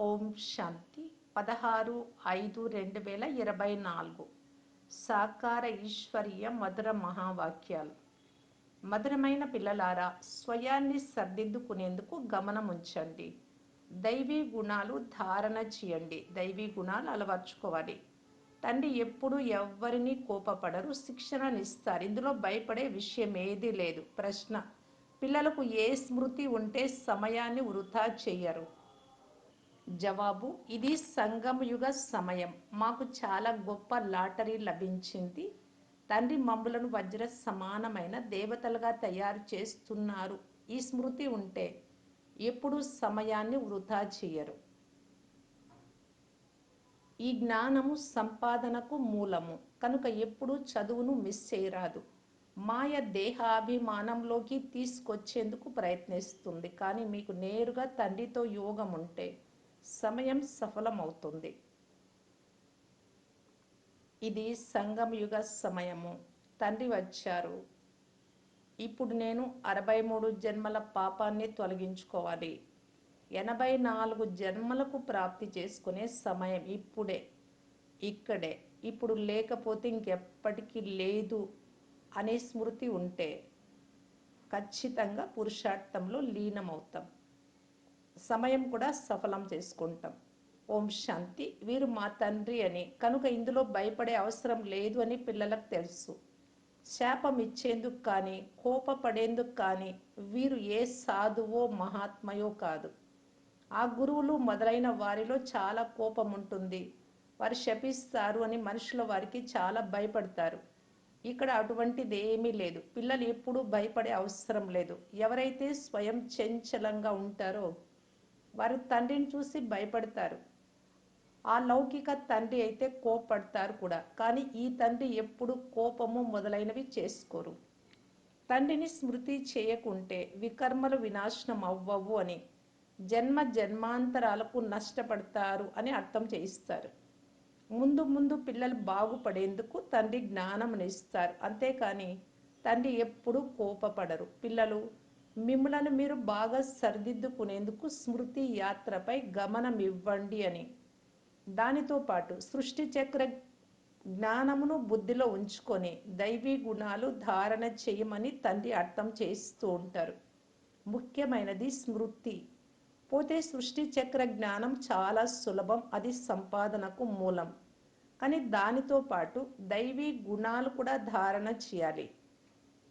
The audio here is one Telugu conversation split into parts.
ఓం శాంతి. పదహారు ఐదు రెండు వేల ఇరవై నాలుగు. సాకార ఈశ్వరీయ మధుర మహావాక్యాలు. మధురమైన పిల్లలారా స్వయాన్ని సర్దిద్దుకునేందుకు గమనం ఉంచండి. దైవీ గుణాలు ధారణ చేయండి. దైవీ గుణాలు అలవర్చుకోవాలి. తండ్రి ఎప్పుడు ఎవ్వరిని కోపపడరు శిక్షణనిస్తారు ఇందులో భయపడే విషయం ఏదీ లేదు. ప్రశ్న పిల్లలకు ఏ స్మృతి ఉంటే సమయాన్ని వృధా చెయ్యరు జవాబు ఇది సంగమయుగ సమయం. మాకు చాలా గొప్ప లాటరీ లభించింది. తండ్రి మమ్ములను వజ్ర సమానమైన దేవతలుగా తయారు చేస్తున్నారు. ఈ స్మృతి ఉంటే ఎప్పుడు సమయాన్ని వృధా చేయరు. ఈ జ్ఞానము సంపాదనకు మూలము. కనుక ఎప్పుడు చదువును మిస్ చేయరాదు. మాయ దేహాభిమానంలోకి తీసుకొచ్చేందుకు ప్రయత్నిస్తుంది. కానీ మీకు నేరుగా తండ్రితో యోగం ఉంటే సమయం సఫలమవుతుంది. ఇది సంగమయుగ సమయము. తండ్రి వచ్చారు. ఇప్పుడు నేను అరవై మూడు జన్మల పాపాన్ని తొలగించుకోవాలి. ఎనభై నాలుగు జన్మలకు ప్రాప్తి చేసుకునే సమయం ఇప్పుడే ఇక్కడే. ఇప్పుడు లేకపోతే ఇంకెప్పటికీ లేదు అనే స్మృతి ఉంటే ఖచ్చితంగా పురుషార్థంలో లీనమవుతాం. సమయం కూడా సఫలం చేసుకుంటాం. ఓం శాంతి. వీరు మా తండ్రి అని. కనుక ఇందులో భయపడే అవసరం లేదు అని పిల్లలకు తెలుసు. శాపం ఇచ్చేందుకు కానీ కోపపడేందుకు కానీ వీరు ఏ సాధువో మహాత్మయో కాదు. ఆ గురువులు మొదలైన వారిలో చాలా కోపం ఉంటుంది. వారు శపిస్తారు అని మనుషుల వారికి చాలా భయపడతారు. ఇక్కడ అటువంటిది ఏమీ లేదు. పిల్లలు ఎప్పుడూ భయపడే అవసరం లేదు. ఎవరైతే స్వయం చంచలంగా ఉంటారో వారు తండ్రిని చూసి భయపడతారు. ఆ లౌకిక తండ్రి అయితే కోపడతారు కూడా. కానీ ఈ తండ్రి ఎప్పుడు కోపము మొదలైనవి చేసుకోరు. తండ్రిని స్మృతి చేయకుంటే వికర్మలు వినాశనం అవ్వవు అని జన్మ జన్మాంతరాలకు నష్టపడతారు అని అర్థం చేయిస్తారు. ముందు ముందు పిల్లలు బాగుపడేందుకు తండ్రి జ్ఞానం ఇస్తారు అంతేకాని తండ్రి ఎప్పుడు కోపపడరు. పిల్లలు మిమ్మలను మీరు బాగా సరిదిద్దుకునేందుకు స్మృతి యాత్రపై గమనం ఇవ్వండి అని. దానితో పాటు సృష్టి చక్ర జ్ఞానమును బుద్ధిలో ఉంచుకొని దైవీ గుణాలు ధారణ చేయమని తండ్రి అర్థం చేస్తూ ఉంటారు. ముఖ్యమైనది స్మృతి. పోతే సృష్టి చక్ర జ్ఞానం చాలా సులభం అది సంపాదనకు మూలం. కానీ దానితో పాటు దైవీ గుణాలు కూడా ధారణ చేయాలి.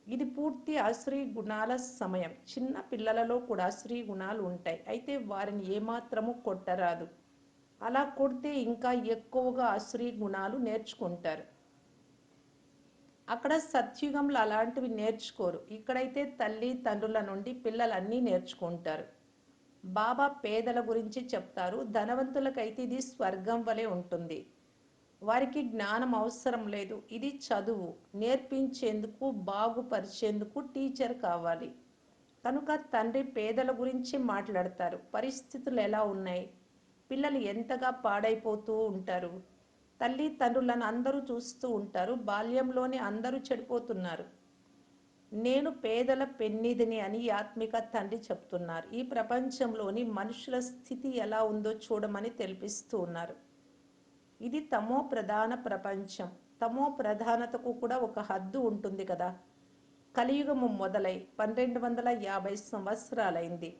ఇది పూర్తి అశ్రీ గుణాల సమయం. చిన్న పిల్లలలో కూడా అశ్రీ గుణాలు ఉంటాయి. అయితే వారిని ఏమాత్రము కొట్టరాదు. అలా కొడితే ఇంకా ఎక్కువగా అశ్రీ గుణాలు నేర్చుకుంటారు. అక్కడ సత్యుగంలో అలాంటివి నేర్చుకోరు. ఇక్కడైతే తల్లి తండ్రుల నుండి పిల్లలు అన్నీ నేర్చుకుంటారు. బాబా పేదల గురించి చెప్తారు. ధనవంతులకైతే ఇది స్వర్గం వలె ఉంటుంది. వారికి జ్ఞానం అవసరం లేదు. ఇది చదువు. నేర్పించేందుకు బాగుపరిచేందుకు టీచర్ కావాలి. కనుక తండ్రి పేదల గురించి మాట్లాడతారు. పరిస్థితులు ఎలా ఉన్నాయి? పిల్లలు ఎంతగా పాడైపోతూ ఉంటారు? తల్లి తండ్రులను అందరూ చూస్తూ ఉంటారు. బాల్యంలోనే అందరూ చెడిపోతున్నారు. నేను పేదల పెన్నిధిని అని ఆత్మిక తండ్రి చెప్తున్నారు. ఈ ప్రపంచంలోని మనుషుల స్థితి ఎలా ఉందో చూడమని తెలిపిస్తూ ఉన్నారు. ఇది తమో ప్రధాన ప్రపంచం. తమో ప్రధానతకు కూడా ఒక హద్దు ఉంటుంది కదా. కలియుగము మొదలై పన్నెండు వందల యాభై సంవత్సరాలైంది.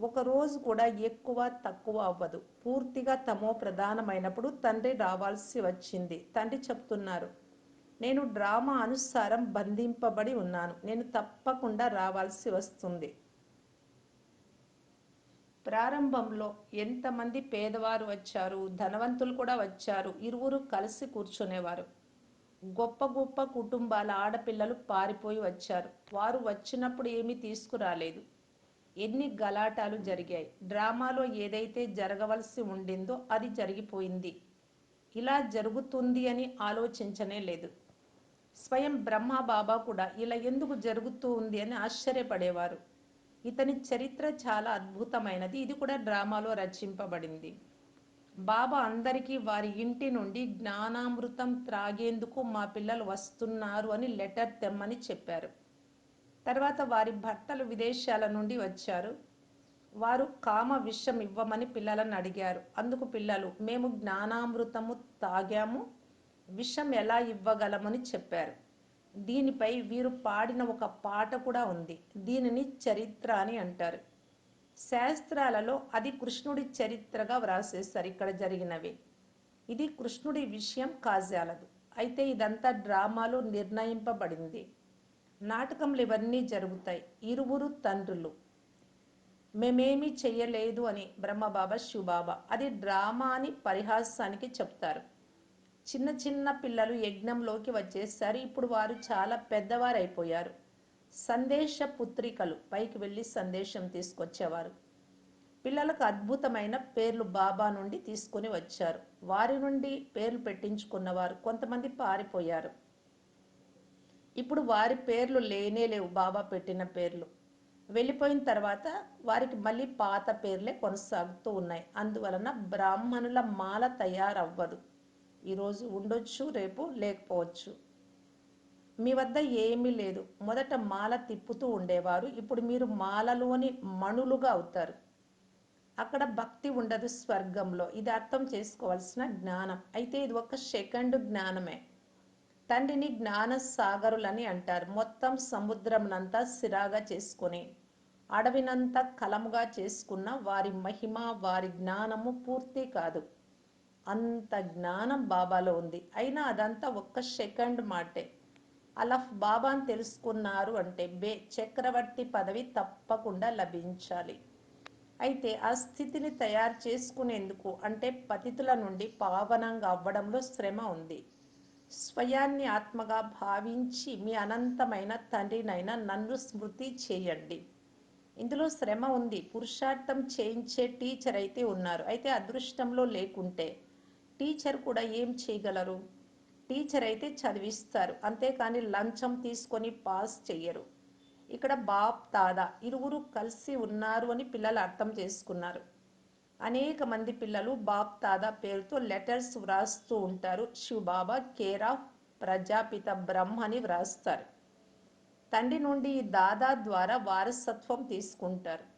ఒక రోజు కూడా ఎక్కువ తక్కువ అవ్వదు. పూర్తిగా తమో ప్రధానమైనప్పుడు తండ్రి రావాల్సి వచ్చింది. తండ్రి చెప్తున్నారు నేను డ్రామా అనుసారం బంధింపబడి ఉన్నాను. నేను తప్పకుండా రావాల్సి వస్తుంది. ప్రారంభంలో ఎంతమంది పేదవారు వచ్చారు ధనవంతులు కూడా వచ్చారు ఇరువురు కలిసి కూర్చునేవారు. గొప్ప గొప్ప కుటుంబాల ఆడపిల్లలు పారిపోయి వచ్చారు. వారు వచ్చినప్పుడు ఏమీ తీసుకురాలేదు. ఎన్ని గలాటాలు జరిగాయి. డ్రామాలో ఏదైతే జరగవలసి ఉండిందో అది జరిగిపోయింది. ఇలా జరుగుతుంది అని ఆలోచించనే లేదు. స్వయం బ్రహ్మ బాబా కూడా ఇలా ఎందుకు జరుగుతూ ఉంది అని ఆశ్చర్యపడేవారు. ఇతని చరిత్ర చాలా అద్భుతమైనది. ఇది కూడా డ్రామాలో రచింపబడింది. బాబా అందరికీ వారి ఇంటి నుండి జ్ఞానామృతం త్రాగేందుకు మా పిల్లలు వస్తున్నారు అని లెటర్ తెమ్మని చెప్పారు. తర్వాత వారి భర్తలు విదేశాల నుండి వచ్చారు. వారు కామ విషం ఇవ్వమని పిల్లలను అడిగారు. అందుకు పిల్లలు మేము జ్ఞానామృతము తాగాము విషం ఎలా ఇవ్వగలమని చెప్పారు. దీనిపై వీరు పాడిన ఒక పాట కూడా ఉంది. దీనిని చరిత్ర అని అంటారు. శాస్త్రాలలో అది కృష్ణుడి చరిత్రగా వ్రాసేస్తారు. ఇక్కడ జరిగినవి. ఇది కృష్ణుడి విషయం కాజాలదు. అయితే ఇదంతా డ్రామాలో నిర్ణయింపబడింది. నాటకంలో ఇవన్నీ జరుగుతాయి. ఇరువురు తండ్రులు. మేమేమీ చెయ్యలేదు అని బ్రహ్మబాబా శివబాబా. అది డ్రామా అని పరిహాసానికి చెప్తారు. చిన్న చిన్న పిల్లలు యజ్ఞంలోకి వచ్చేసారు ఇప్పుడు వారు చాలా పెద్దవారు అయిపోయారు సందేశ పుత్రికలు పైకి వెళ్ళి సందేశం తీసుకొచ్చేవారు. పిల్లలకు అద్భుతమైన పేర్లు బాబా నుండి తీసుకొని వచ్చారు. వారి నుండి పేర్లు పెట్టించుకున్నవారు కొంతమంది పారిపోయారు. ఇప్పుడు వారి పేర్లు లేనే లేవు బాబా పెట్టిన పేర్లు. వెళ్ళిపోయిన తర్వాత వారికి మళ్ళీ పాత పేర్లే కొనసాగుతూ ఉన్నాయి. అందువలన బ్రాహ్మణుల మాల తయారవ్వదు. ఈరోజు ఉండొచ్చు రేపు లేకపోవచ్చు. మీ వద్ద ఏమీ లేదు. మొదట మాల తిప్పుతూ ఉండేవారు. ఇప్పుడు మీరు మాలలోని మణులుగా అవుతారు. అక్కడ భక్తి ఉండదు స్వర్గంలో. ఇది అర్థం చేసుకోవాల్సిన జ్ఞానం. అయితే ఇది ఒక సెకండ్ జ్ఞానమే. తండ్రిని జ్ఞాన సాగరులని అంటారు. మొత్తం సముద్రంనంతా సిరాగా చేసుకొని అడవినంతా కలముగా చేసుకున్న వారి మహిమ వారి జ్ఞానము పూర్తి కాదు. అంత జ్ఞానం బాబాలో ఉంది. అయినా అదంతా ఒక్క సెకండ్ మాటే. అలఫ్ బాబాని తెలుసుకున్నారు అంటే బే చక్రవర్తి పదవి తప్పకుండా లభించాలి. అయితే ఆ స్థితిని తయారు చేసుకునేందుకు అంటే పతితుల నుండి పావనంగా అవ్వడంలో శ్రమ ఉంది. స్వయాన్ని ఆత్మగా భావించి మీ అనంతమైన తండ్రినైనా నన్ను స్మృతి చేయండి. ఇందులో శ్రమ ఉంది. పురుషార్థం చేయించే టీచర్ అయితే ఉన్నారు. అయితే అదృష్టంలో లేకుంటే టీచర్ కూడా ఏం చేయగలరు? టీచర్ అయితే చదివిస్తారు. అంతేకాని లంచం తీసుకొని పాస్ చెయ్యరు. ఇక్కడ బాప్ తాదా ఇరువురు కలిసి ఉన్నారు అని పిల్లలు అర్థం చేసుకున్నారు. అనేక మంది పిల్లలు బాప్ తాదా పేరుతో లెటర్స్ వ్రాస్తూ ఉంటారు. శివబాబా కేరా ప్రజాపిత బ్రహ్మ అని వ్రాస్తారు. తండ్రి నుండి ఈ దాదా ద్వారా వారసత్వం తీసుకుంటారు.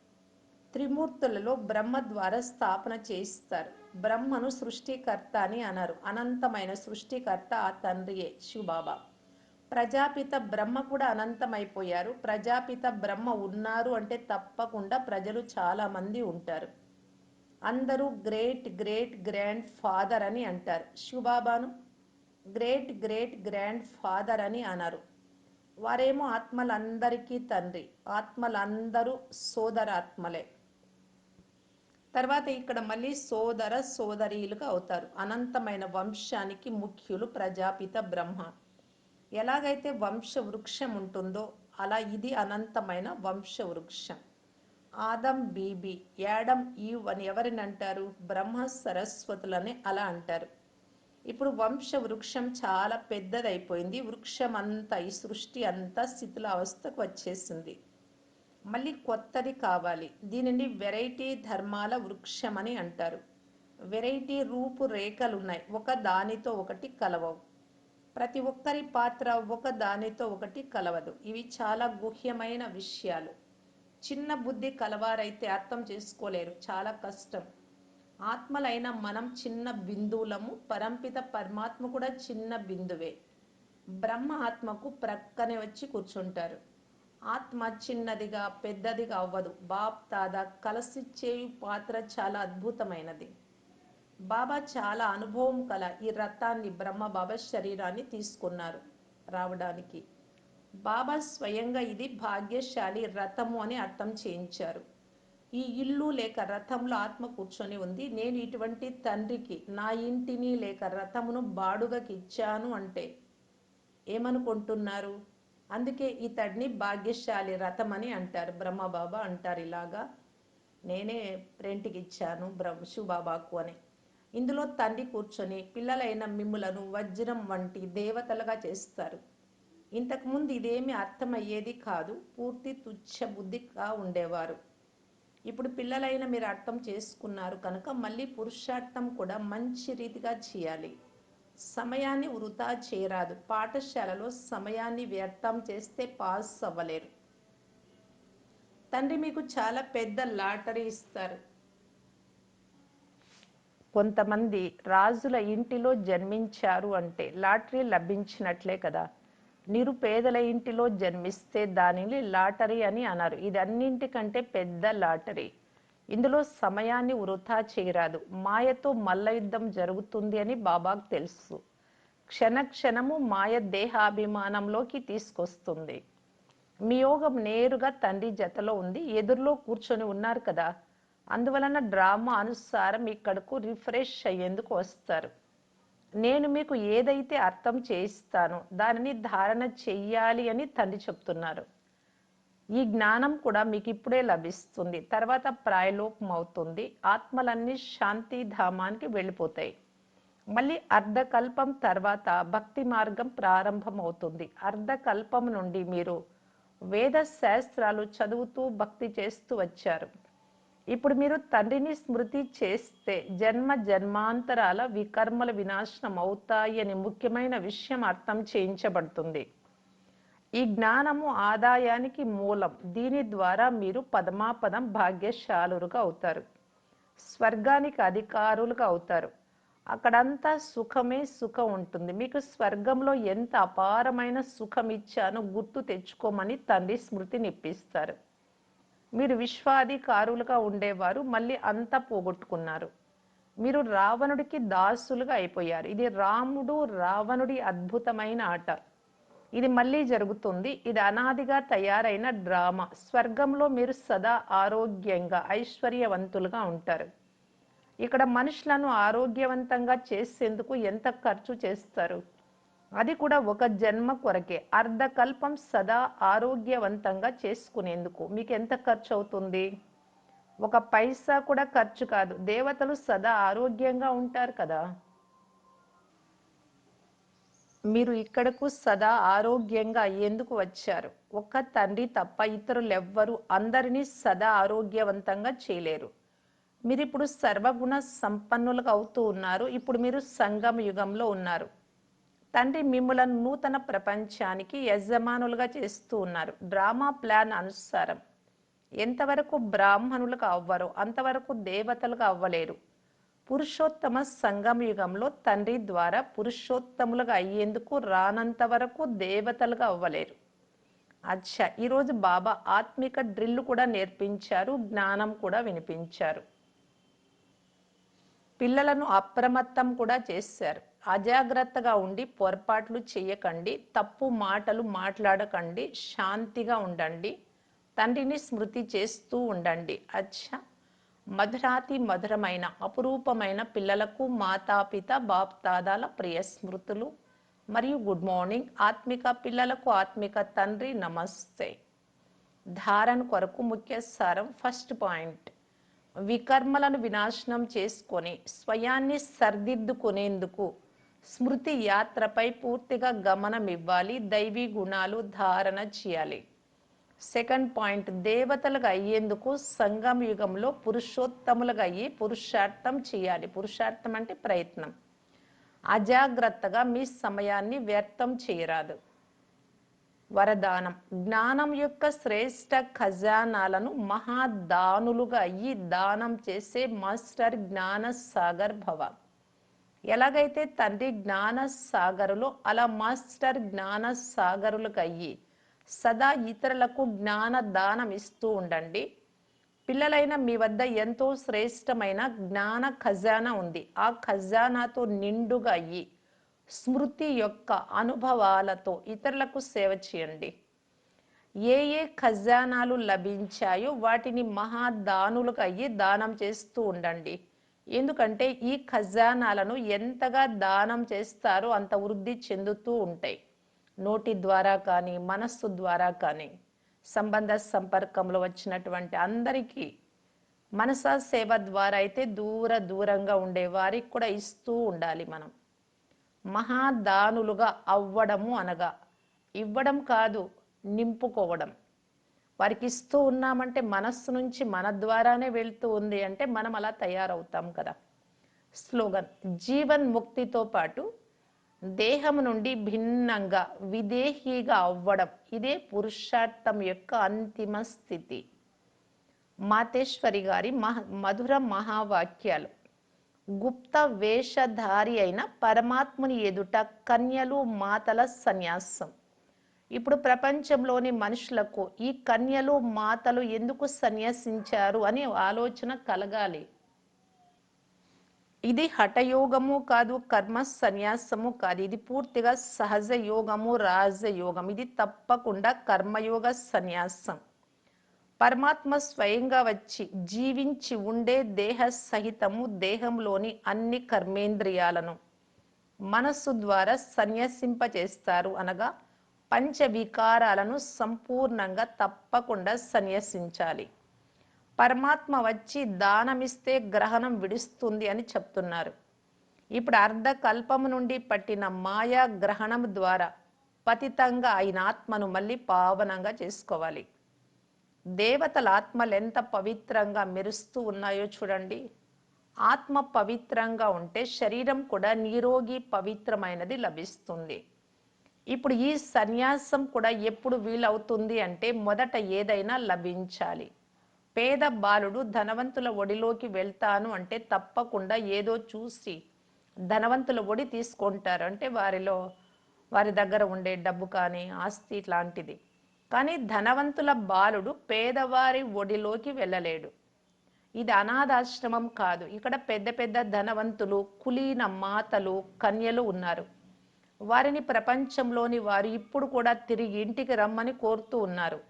త్రిమూర్తులలో బ్రహ్మ ద్వారా స్థాపన చేయిస్తారు. బ్రహ్మను సృష్టికర్త అని అన్నారు అనంతమైన సృష్టికర్త ఆ తండ్రియే శివబాబా. ప్రజాపిత బ్రహ్మ కూడా అనంతమైపోయారు. ప్రజాపిత బ్రహ్మ ఉన్నారు అంటే తప్పకుండా ప్రజలు చాలామంది ఉంటారు. అందరూ గ్రేట్ గ్రేట్ గ్రాండ్ ఫాదర్ అని అంటారు. శివబాబాను గ్రేట్ గ్రేట్ గ్రాండ్ ఫాదర్ అని అన్నారు వారేమో ఆత్మలందరికీ తండ్రి. ఆత్మలందరూ సోదరాత్మలే. తర్వాత ఇక్కడ మళ్ళీ సోదర సోదరీలుగా అవుతారు. అనంతమైన వంశానికి ముఖ్యులు ప్రజాపిత బ్రహ్మ. ఎలాగైతే వంశ వృక్షం ఉంటుందో అలా ఇది అనంతమైన వంశ వృక్షం. ఆదం బీబీ యాడమ్ ఈవ్ అని ఎవరిని అంటారు? బ్రహ్మ సరస్వతులని అలా అంటారు. ఇప్పుడు వంశ వృక్షం చాలా పెద్దదైపోయింది. వృక్షం అంతా ఈ సృష్టి అంతా స్థితుల అవస్థకు వచ్చేసింది. మళ్ళీ కొత్తది కావాలి. దీనిని వెరైటీ ధర్మాల వృక్షం అని అంటారు. వెరైటీ రూపు రేఖలు ఉన్నాయి ఒక దానితో ఒకటి కలవవు. ప్రతి ఒక్కరి పాత్ర ఒక దానితో ఒకటి కలవదు. ఇవి చాలా గుహ్యమైన విషయాలు. చిన్న బుద్ధి కలవారైతే అర్థం చేసుకోలేరు. చాలా కష్టం. ఆత్మలైన మనం చిన్న బిందువులము పరంపిత పరమాత్మ కూడా చిన్న బిందువే. బ్రహ్మ ఆత్మకు ప్రక్కనే వచ్చి కూర్చుంటారు. ఆత్మ చిన్నదిగా పెద్దదిగా అవ్వదు. బాప్ తాదా చేయు పాత్ర చాలా అద్భుతమైనది. బాబా చాలా అనుభవం కల ఈ రథాన్ని బ్రహ్మ బాబా శరీరాన్ని తీసుకున్నారు రావడానికి. బాబా స్వయంగా ఇది భాగ్యశాలి రథము అని అర్థం చేయించారు. ఈ ఇల్లు లేక రథంలో ఆత్మ కూర్చొని ఉంది. నేను ఇటువంటి తండ్రికి నా ఇంటిని లేక రథమును బాడుగకి ఇచ్చాను అంటే ఏమనుకుంటున్నారు? అందుకే ఇతడిని భాగ్యశాలి రథం అని అంటారు బ్రహ్మబాబా అంటారు ఇలాగా. నేనే రెంట్కి ఇచ్చాను బ్రహ్మ శివబాబాకు అని. ఇందులో తండ్రి కూర్చొని పిల్లలైన మిమ్ములను వజ్రం వంటి దేవతలుగా చేస్తారు. ఇంతకుముందు ఇదేమి అర్థమయ్యేది కాదు. పూర్తి తుచ్చ బుద్ధిగా ఉండేవారు. ఇప్పుడు పిల్లలైన మీరు అర్థం చేసుకున్నారు కనుక మళ్ళీ పురుషార్థం కూడా మంచి రీతిగా చేయాలి. సమయాన్ని వృధా చేయరాదు. పాఠశాలలో సమయాన్ని వ్యర్థం చేస్తే పాస్ అవ్వలేరు. తండ్రి మీకు చాలా పెద్ద లాటరీ ఇస్తారు. కొంతమంది రాజుల ఇంటిలో జన్మించారు అంటే లాటరీ లభించినట్లే కదా. నిరుపేదల ఇంటిలో జన్మిస్తే దానిని లాటరీ అని అన్నారు. ఇది అన్నింటికంటే పెద్ద లాటరీ. ఇందులో సమయాన్ని వృధా చేయరాదు. మాయతో మల్ల యుద్ధం జరుగుతుంది అని బాబాకు తెలుసు. క్షణ క్షణము మాయ దేహాభిమానంలోకి తీసుకొస్తుంది. మీ యోగం నేరుగా తండ్రి జతలో ఉంది. ఎదురులో కూర్చొని ఉన్నారు కదా. అందువలన డ్రామా అనుసారం ఇక్కడకు రిఫ్రెష్ అయ్యేందుకు వస్తారు. నేను మీకు ఏదైతే అర్థం చేయిస్తానో దానిని ధారణ చెయ్యాలి అని తండ్రి చెప్తున్నారు. ఈ జ్ఞానం కూడా మీకు ఇప్పుడే లభిస్తుంది. తర్వాత ప్రాయలోపం అవుతుంది ఆత్మలన్నీ శాంతి ధామానికి వెళ్ళిపోతాయి. మళ్ళీ అర్ధకల్పం తర్వాత భక్తి మార్గం ప్రారంభం అవుతుంది అర్ధకల్పం నుండి మీరు వేద శాస్త్రాలు చదువుతూ భక్తి చేస్తూ వచ్చారు. ఇప్పుడు మీరు తండ్రిని స్మృతి చేస్తే జన్మ జన్మాంతరాల వికర్మల వినాశనం అవుతాయి అనే ముఖ్యమైన విషయం అర్థం చేయించబడుతుంది. ఈ జ్ఞానము ఆదాయానికి మూలం. దీని ద్వారా మీరు పదమాపదం భాగ్యశాలురుగా అవుతారు. స్వర్గానికి అధికారులుగా అవుతారు. అక్కడంతా సుఖమే సుఖం ఉంటుంది. మీకు స్వర్గంలో ఎంత అపారమైన సుఖం ఇచ్చానో గుర్తు తెచ్చుకోమని తండ్రి స్మృతినిప్పిస్తారు మీరు విశ్వాధికారులుగా ఉండేవారు మళ్ళీ అంతా పోగొట్టుకున్నారు. మీరు రావణుడికి దాసులుగా అయిపోయారు. ఇది రాముడు రావణుడి అద్భుతమైన ఆట. ఇది మళ్ళీ జరుగుతుంది. ఇది అనాదిగా తయారైన డ్రామా. స్వర్గంలో మీరు సదా ఆరోగ్యంగా ఐశ్వర్యవంతులుగా ఉంటారు. ఇక్కడ మనుషులను ఆరోగ్యవంతంగా చేసేందుకు ఎంత ఖర్చు చేస్తారు? అది కూడా ఒక జన్మ కొరకే. అర్ధకల్పం సదా ఆరోగ్యవంతంగా చేసుకునేందుకు. మీకు ఎంత ఖర్చు అవుతుంది? ఒక పైసా కూడా ఖర్చు కాదు. దేవతలు సదా ఆరోగ్యంగా ఉంటారు కదా. మీరు ఇక్కడకు సదా ఆరోగ్యంగా ఎందుకు వచ్చారు. ఒక్క తండ్రి తప్ప ఇతరులెవ్వరు అందరినీ సదా ఆరోగ్యవంతంగా చేయలేరు. మీరు ఇప్పుడు సర్వగుణ సంపన్నులుగా అవుతూ ఉన్నారు. ఇప్పుడు మీరు సంగమ యుగంలో ఉన్నారు. తండ్రి మిమ్మలను నూతన ప్రపంచానికి యజమానులుగా చేస్తూ ఉన్నారు. డ్రామా ప్లాన్ అనుసారం. ఎంతవరకు బ్రాహ్మణులుగా అవ్వరో అంతవరకు దేవతలుగా అవ్వలేరు. పురుషోత్తమ సంగమ యుగంలో తండ్రి ద్వారా పురుషోత్తములుగా అయ్యేందుకు రానంత వరకు దేవతలుగా అవ్వలేరు. అచ్చా ఈరోజు బాబా ఆత్మిక డ్రిల్ కూడా నేర్పించారు జ్ఞానం కూడా వినిపించారు. పిల్లలను అప్రమత్తం కూడా చేశారు. అజాగ్రత్తగా ఉండి పొరపాట్లు చేయకండి తప్పు మాటలు మాట్లాడకండి శాంతిగా ఉండండి తండ్రిని స్మృతి చేస్తూ ఉండండి. అచ్చా మధురాతి మధురమైన అపురూపమైన పిల్లలకు మాతాపిత బాప్తాదాల ప్రియ స్మృతులు మరియు గుడ్ మార్నింగ్. ఆత్మిక పిల్లలకు ఆత్మిక తండ్రి నమస్తే. ధారణ కొరకు ముఖ్య సారం ఫస్ట్ పాయింట్. వికర్మలను వినాశనం చేసుకొని స్వయాన్ని సర్దిద్దుకునేందుకు స్మృతి యాత్రపై పూర్తిగా గమనం ఇవ్వాలి దైవీ గుణాలు ధారణ చేయాలి. సెకండ్ పాయింట్ దేవతలుగా అయ్యేందుకు సంగం యుగంలో పురుషోత్తములుగా అయ్యి పురుషార్థం చేయాలి. పురుషార్థం అంటే ప్రయత్నం. అజాగ్రత్తగా మీ సమయాన్ని వ్యర్థం చేయరాదు. వరదానం. జ్ఞానం యొక్క శ్రేష్ట ఖజానాలను మహాదానులుగా అయ్యి దానం చేసే మాస్టర్ జ్ఞాన సాగర్ భవ. ఎలాగైతే తండ్రి జ్ఞాన సాగరులో అలా మాస్టర్ జ్ఞాన సాగరులకు అయ్యి సదా ఇతరులకు జ్ఞాన దానం ఇస్తూ ఉండండి. పిల్లలైన మీ వద్ద ఎంతో శ్రేష్టమైన జ్ఞాన ఖజానా ఉంది. ఆ ఖజానాతో నిండుగా అయ్యి స్మృతి యొక్క అనుభవాలతో ఇతరులకు సేవ చేయండి. ఏ ఏ ఖజానాలు లభించాయో వాటిని మహాదానులుగా అయ్యి దానం చేస్తూ ఉండండి. ఎందుకంటే ఈ ఖజానాలను ఎంతగా దానం చేస్తారో అంత వృద్ధి చెందుతూ ఉంటాయి. నోటి ద్వారా కానీ మనస్సు ద్వారా కానీ సంబంధ సంపర్కంలో వచ్చినటువంటి అందరికీ మనసా సేవ ద్వారా అయితే దూర దూరంగా ఉండే వారికి కూడా ఇస్తూ ఉండాలి మనం. మహాదానులుగా అవ్వడము అనగా ఇవ్వడం కాదు నింపుకోవడం. వారికి ఇస్తూ ఉన్నామంటే మనస్సు నుంచి మన ద్వారానే వెళ్తూ ఉంది అంటే మనం అలా తయారవుతాం కదా. స్లోగన్ జీవన్ ముక్తితో పాటు దేహం నుండి భిన్నంగా విదేహీగా అవ్వడం ఇదే పురుషార్థం యొక్క అంతిమ స్థితి. మాతేశ్వరి గారి మహ మధుర మహావాక్యాలు. గుప్త వేషధారి అయిన పరమాత్ముని ఎదుట కన్యలు మాతల సన్యాసం. ఇప్పుడు ప్రపంచంలోని మనుషులకు ఈ కన్యలు మాతలు ఎందుకు సన్యాసించారు అనే ఆలోచన కలగాలి. ఇది హఠయోగము కాదు కర్మ సన్యాసము కాదు. ఇది పూర్తిగా సహజ యోగము రాజయోగం. ఇది తప్పకుండా కర్మయోగ సన్యాసం. పరమాత్మ స్వయంగా వచ్చి జీవించి ఉండే దేహ సహితము దేహంలోని అన్ని కర్మేంద్రియాలను మనస్సు ద్వారా సన్యసింపచేస్తారు అనగా పంచ వికారాలను సంపూర్ణంగా తప్పకుండా సన్యసించాలి. పరమాత్మ వచ్చి దానమిస్తే గ్రహణం విడుస్తుంది అని చెప్తున్నారు. ఇప్పుడు అర్ధకల్పము నుండి పట్టిన మాయా గ్రహణం ద్వారా పతితంగా అయిన ఆత్మను మళ్ళీ పావనంగా చేసుకోవాలి. దేవతల ఆత్మలు ఎంత పవిత్రంగా మెరుస్తూ ఉన్నాయో చూడండి. ఆత్మ పవిత్రంగా ఉంటే శరీరం కూడా నిరోగి పవిత్రమైనది లభిస్తుంది. ఇప్పుడు ఈ సన్యాసం కూడా ఎప్పుడు వీలవుతుంది అంటే మొదట ఏదైనా లభించాలి. పేద బాలుడు ధనవంతుల ఒడిలోకి వెళ్తాను అంటే తప్పకుండా ఏదో చూసి ధనవంతుల ఒడి తీసుకుంటారు. అంటే వారిలో వారి దగ్గర ఉండే డబ్బు కానీ ఆస్తి ఇట్లాంటిది కానీ ధనవంతుల బాలుడు పేదవారి ఒడిలోకి వెళ్ళలేడు. ఇది అనాథాశ్రమం కాదు. ఇక్కడ పెద్ద పెద్ద ధనవంతులు కులీన మాతలు కన్యలు ఉన్నారు. వారిని ప్రపంచంలోని వారు ఇప్పుడు కూడా తిరిగి ఇంటికి రమ్మని కోరుతూ ఉన్నారు.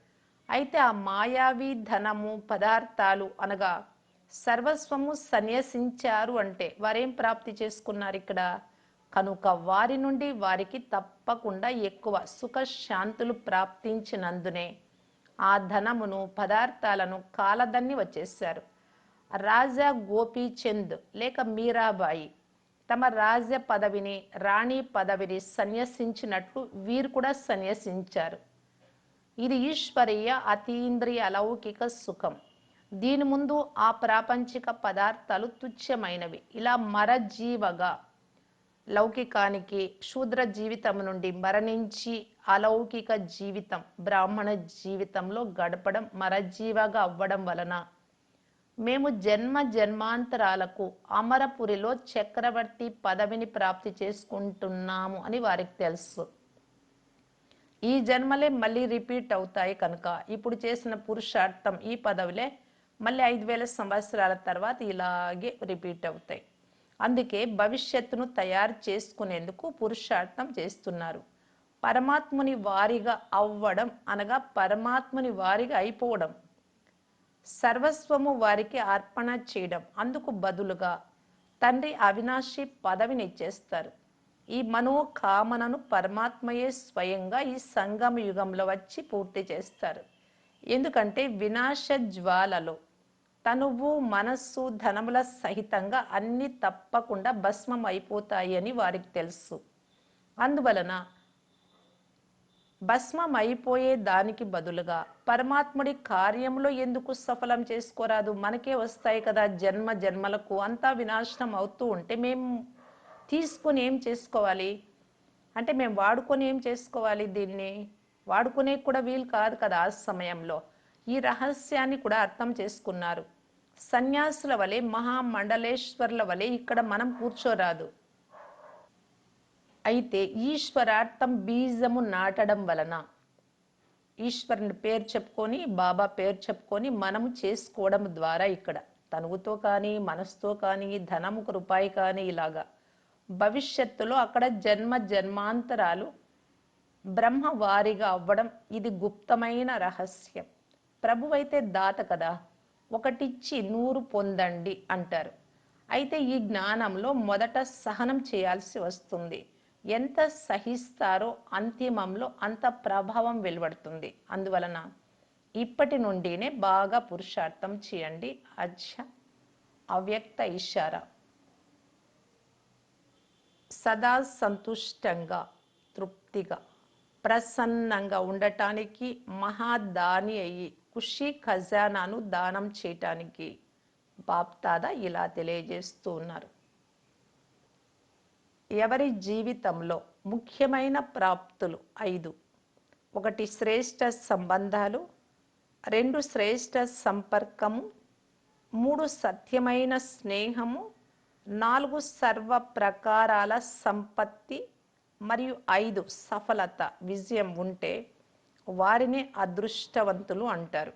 అయితే ఆ మాయావి ధనము పదార్థాలు అనగా సర్వస్వము సన్యసించారు అంటే వారేం ప్రాప్తి చేసుకున్నారు ఇక్కడ? కనుక వారి నుండి వారికి తప్పకుండా ఎక్కువ సుఖ శాంతులు ప్రాప్తించినందునే ఆ ధనమును పదార్థాలను కాలదన్ని వచ్చేశారు. రాజా గోపీచంద్ లేక మీరాబాయి తమ రాజ్య పదవిని రాణి పదవిని సన్యసించినట్లు వీరు కూడా సన్యసించారు. ఇది ఈశ్వరీయ అతీంద్రియ అలౌకిక సుఖం. దీని ముందు ఆ ప్రాపంచిక పదార్థాలు తుచ్చమైనవి ఇలా మరజీవగా లౌకికానికి శూద్ర జీవితం నుండి మరణించి అలౌకిక జీవితం బ్రాహ్మణ జీవితంలో గడపడం మరజీవగా అవ్వడం వలన మేము జన్మ జన్మాంతరాలకు అమరపురిలో చక్రవర్తి పదవిని ప్రాప్తి చేసుకుంటున్నాము అని వారికి తెలుసు. ఈ జన్మలే మళ్ళీ రిపీట్ అవుతాయి కనుక. ఇప్పుడు చేసిన పురుషార్థం ఈ పదవులే మళ్ళీ ఐదు వేల సంవత్సరాల తర్వాత ఇలాగే రిపీట్ అవుతాయి. అందుకే భవిష్యత్తును తయారు చేసుకునేందుకు పురుషార్థం చేస్తున్నారు. పరమాత్ముని వారిగా అవ్వడం అనగా పరమాత్ముని వారిగా అయిపోవడం. సర్వస్వము వారికి అర్పణ చేయడం. అందుకు బదులుగా తండ్రి అవినాశి పదవిని ఇచ్చేస్తారు. ఈ మనోకామనను పరమాత్మయే స్వయంగా ఈ సంగమ యుగంలో వచ్చి పూర్తి చేస్తారు. ఎందుకంటే వినాశ జ్వాలలో తనువు మనస్సు ధనముల సహితంగా అన్ని తప్పకుండా భస్మం అయిపోతాయి అని వారికి తెలుసు. అందువలన భస్మం అయిపోయే దానికి బదులుగా పరమాత్ముడి కార్యంలో ఎందుకు సఫలం చేసుకోరాదు? మనకే వస్తాయి కదా జన్మ జన్మలకు అంతా వినాశనం అవుతూ ఉంటే మేము తీసుకొని ఏం చేసుకోవాలి? అంటే మేము వాడుకొని ఏం చేసుకోవాలి దీన్ని? వాడుకునే కూడా వీలు కాదు కదా ఆ సమయంలో. ఈ రహస్యాన్ని కూడా అర్థం చేసుకున్నారు. సన్యాసుల వలె మహామండలేశ్వర్ల వలె ఇక్కడ మనం కూర్చోరాదు. అయితే ఈశ్వరార్థం బీజము నాటడం వలన ఈశ్వరుని పేరు చెప్పుకొని బాబా పేరు చెప్పుకొని మనము చేసుకోవడం ద్వారా ఇక్కడ. తనుగుతో కానీ మనసుతో కానీ ధనముకు రూపాయి కానీ ఇలాగా. భవిష్యత్తులో అక్కడ జన్మ జన్మాంతరాలు బ్రహ్మవారిగా అవ్వడం ఇది గుప్తమైన రహస్యం. ప్రభు అయితే దాత కదా ఒకటిచ్చి నూరు పొందండి అంటారు. అయితే ఈ జ్ఞానంలో మొదట సహనం చేయాల్సి వస్తుంది. ఎంత సహిస్తారో అంతిమంలో అంత ప్రభావం వెలువడుతుంది. అందువలన ఇప్పటి నుండినే బాగా పురుషార్థం చేయండి. అచ్చ అవ్యక్త ఇషారా సదా సంతుష్టంగా తృప్తిగా ప్రసన్నంగా ఉండటానికి మహాదాని అయ్యి ఖుషి ఖజానాను దానం చేయటానికి బాప్తాద ఇలా తెలియజేస్తూ ఉన్నారు. ఎవరి జీవితంలో ముఖ్యమైన ప్రాప్తులు ఐదు. ఒకటి శ్రేష్ట సంబంధాలు రెండు శ్రేష్ట సంపర్కము మూడు సత్యమైన స్నేహము నాలుగు సర్వ ప్రకారాల సంపత్తి మరియు ఐదు సఫలత విజయం ఉంటే వారిని అదృష్టవంతులు అంటారు.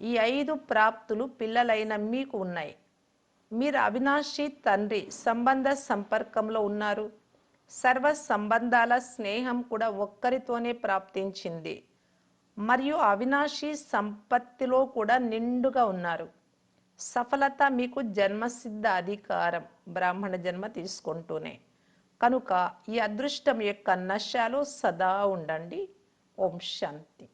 ఈ ఐదు ప్రాప్తులు పిల్లలైన మీకు ఉన్నాయి. మీరు అవినాశి తండ్రి సంబంధ సంపర్కంలో ఉన్నారు. సర్వ సంబంధాల స్నేహం కూడా ఒక్కరితోనే ప్రాప్తించింది. మరియు అవినాశి సంపత్తిలో కూడా నిండుగా ఉన్నారు. సఫలత మీకు జన్మసిద్ధ అధికారం బ్రాహ్మణ జన్మ తీసుకుంటూనే. కనుక ఈ అదృష్టం యొక్క నశాలు సదా ఉండండి. ఓం శాంతి.